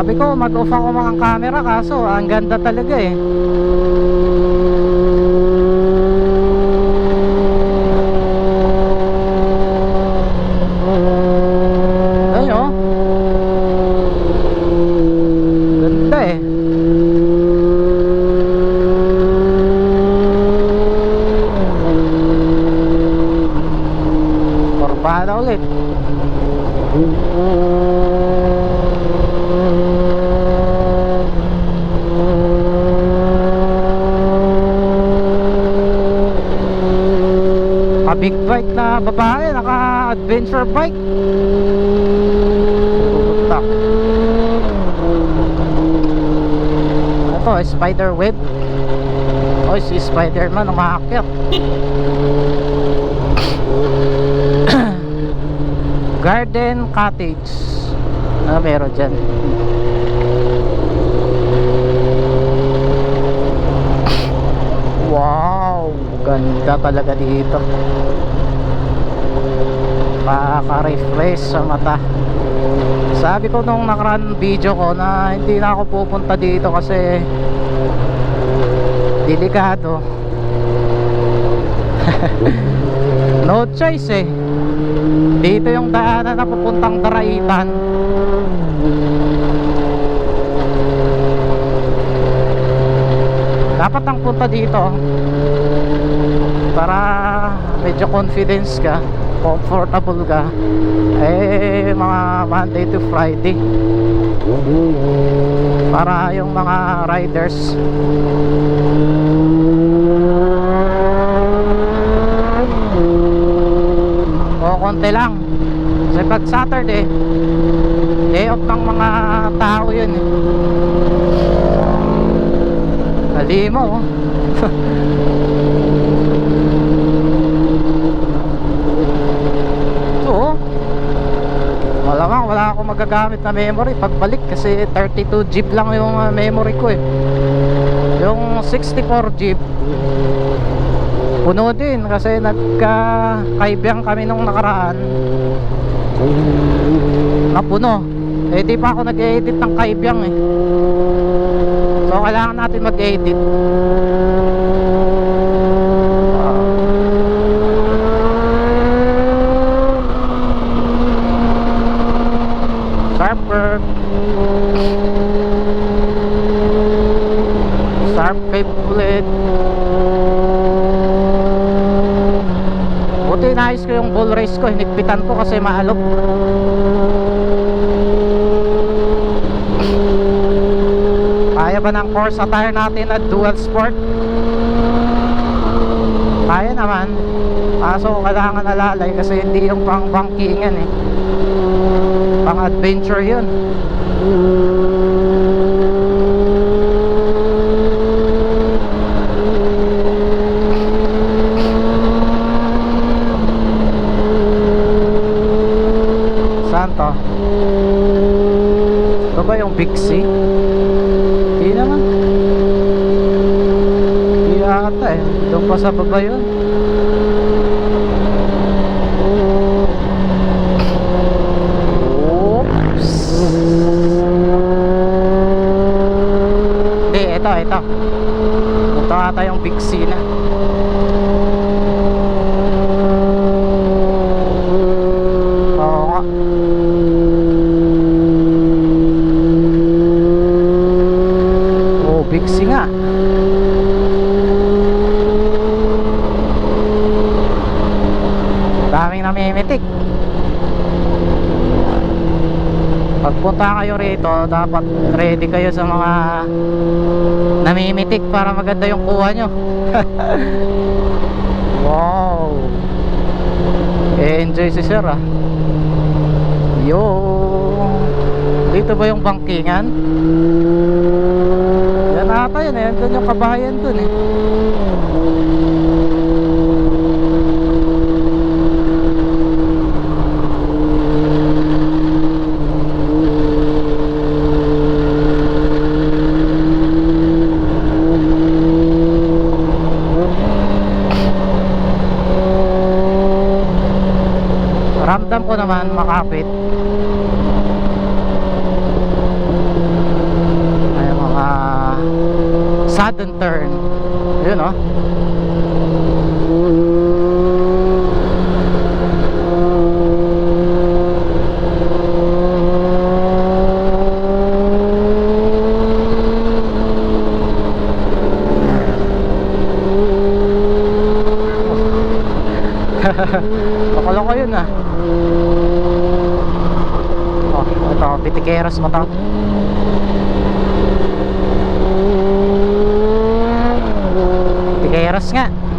Sabi ko, mag-off ako mga camera kaso ang ganda talaga eh. Ayun oh. Ganda eh. Korbada ulit. Pa big bike na babae, naka adventure bike. Putak. Ito, spider web. Oh, si Spider-Man umaakyat. Garden Cottage. Ano meron dyan? Wow! Ganda talaga dito. Makaka-refresh sa mata. Sabi ko nung nakaraan video ko na hindi na ako pupunta dito kasi delikado. no choice eh. Dito yung daanan na pupuntang Daraitan. Dapat ang punta dito para medyo confidence ka, comfortable ka. Eh mga Monday to Friday. Para yung mga riders o konti lang kasi pag Saturday day off ng mga tao yun eh kalimo oh. so oh. malamang wala akong magagamit na memory. Pagbalik kasi 32 GB lang yung uh, memory ko eh. Yung 64 GB puno din kasi nagka kaibiyang kami nung nakaraan. Napuno. Eh di pa ako nag-edit ng kaibiyang eh. So kailangan natin mag-edit sharp cape ulit Buti inayos ko yung bull race ko, hinigpitan ko kasi maalok. Kaya ba ng course attire natin at dual sport? Kaya naman. Kaso kailangan alalay kasi hindi yung pang bankingan eh. Pang adventure yun. Saan to? C? Hindi naman. Hindi ata eh. Doon pa sa baba yun. Oops. Hindi, ito, ito. Ito ata yung C na. Oo nga. Oh, Big C nga. Daming namimitik. Pagpunta kayo rito, dapat ready kayo sa mga namimitik para maganda yung kuha nyo. wow. Eh, enjoy si sir ah. Yo. Dito ba yung bangkingan? Yan ata yun eh. Doon yung kabahayan dun eh. ramdam ko naman makapit sudden turn. Yun oh. Akala ko yun ah. Oh, ito, bitikeros mo to Bitikeros nga